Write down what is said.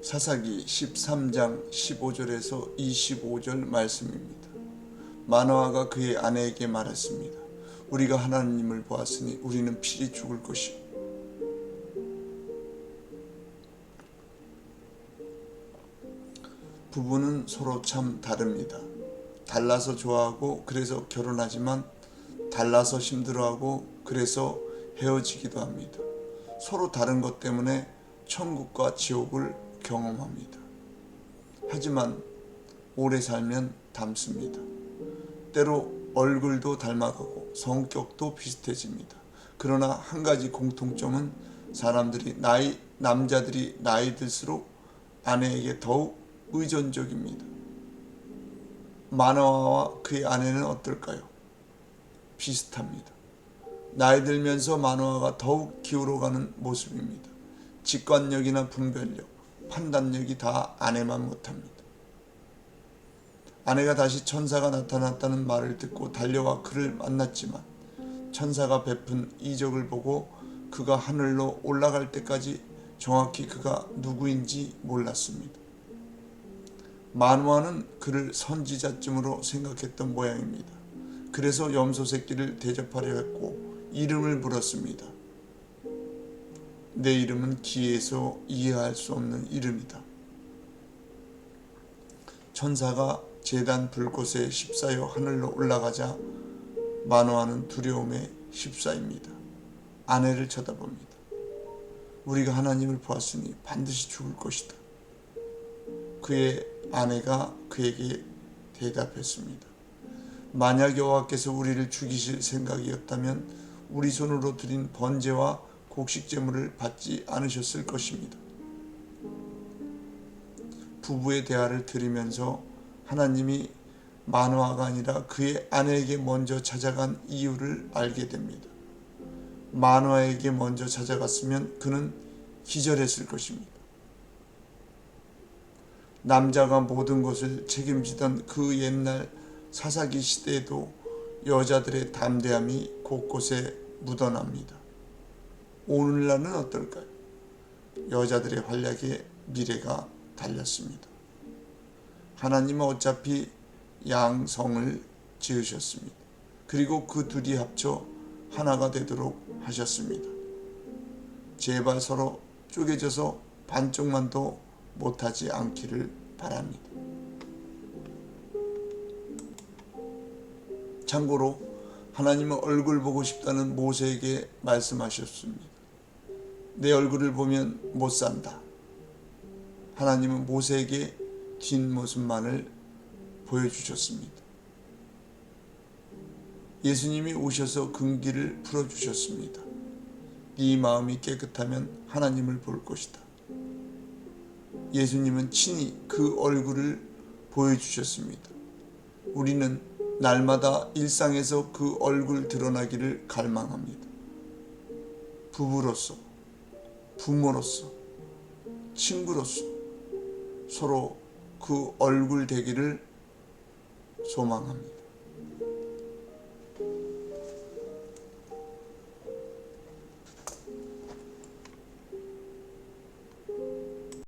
사사기 13장 15절에서 25절 말씀입니다. 마노아가 그의 아내에게 말했습니다. 우리가 하나님을 보았으니 우리는 필히 죽을 것이. 부부는 서로 참 다릅니다. 달라서 좋아하고 그래서 결혼하지만 달라서 힘들어하고 그래서 헤어지기도 합니다. 서로 다른 것 때문에 천국과 지옥을 경험합니다. 하지만 오래 살면 닮습니다. 때로 얼굴도 닮아가고 성격도 비슷해집니다. 그러나 한 가지 공통점은 사람들이 나이 남자들이 나이 들수록 아내에게 더욱 의존적입니다. 마노아와 그의 아내는 어떨까요? 비슷합니다. 나이 들면서 마노아가 더욱 기울어가는 모습입니다. 직관력이나 분별력, 판단력이 다 아내만 못합니다. 아내가 다시 천사가 나타났다는 말을 듣고 달려와 그를 만났지만 천사가 베푼 이적을 보고 그가 하늘로 올라갈 때까지 정확히 그가 누구인지 몰랐습니다. 마누아는 그를 선지자쯤으로 생각했던 모양입니다. 그래서 염소 새끼를 대접하려 했고 이름을 물었습니다. 내 이름은 기에서 이해할 수 없는 이름이다. 천사가 재단 불꽃에 휩싸여 하늘로 올라가자 마노아는 두려움에 휩싸입니다. 아내를 쳐다봅니다. 우리가 하나님을 보았으니 반드시 죽을 것이다. 그의 아내가 그에게 대답했습니다. 만약 여호와께서 우리를 죽이실 생각이었다면 우리 손으로 드린 번제와 곡식 제물을 받지 않으셨을 것입니다. 부부의 대화를 들으면서 하나님이 마노아가 아니라 그의 아내에게 먼저 찾아간 이유를 알게 됩니다. 마노아에게 먼저 찾아갔으면 그는 기절했을 것입니다. 남자가 모든 것을 책임지던 그 옛날 사사기 시대에도 여자들의 담대함이 곳곳에 묻어납니다. 오늘날은 어떨까요? 여자들의 활약에 미래가 달렸습니다. 하나님은 어차피 양성을 지으셨습니다. 그리고 그 둘이 합쳐 하나가 되도록 하셨습니다. 제발 서로 쪼개져서 반쪽만도 못하지 않기를 바랍니다. 참고로 하나님은 얼굴 보고 싶다는 모세에게 말씀하셨습니다. 내 얼굴을 보면 못 산다. 하나님은 모세에게 뒷모습만을 보여주셨습니다. 예수님이 오셔서 근기를 풀어주셨습니다. 네 마음이 깨끗하면 하나님을 볼 것이다. 예수님은 친히 그 얼굴을 보여주셨습니다. 우리는 날마다 일상에서 그 얼굴 드러나기를 갈망합니다. 부부로서, 부모로서, 친구로서 서로 그 얼굴 되기를 소망합니다.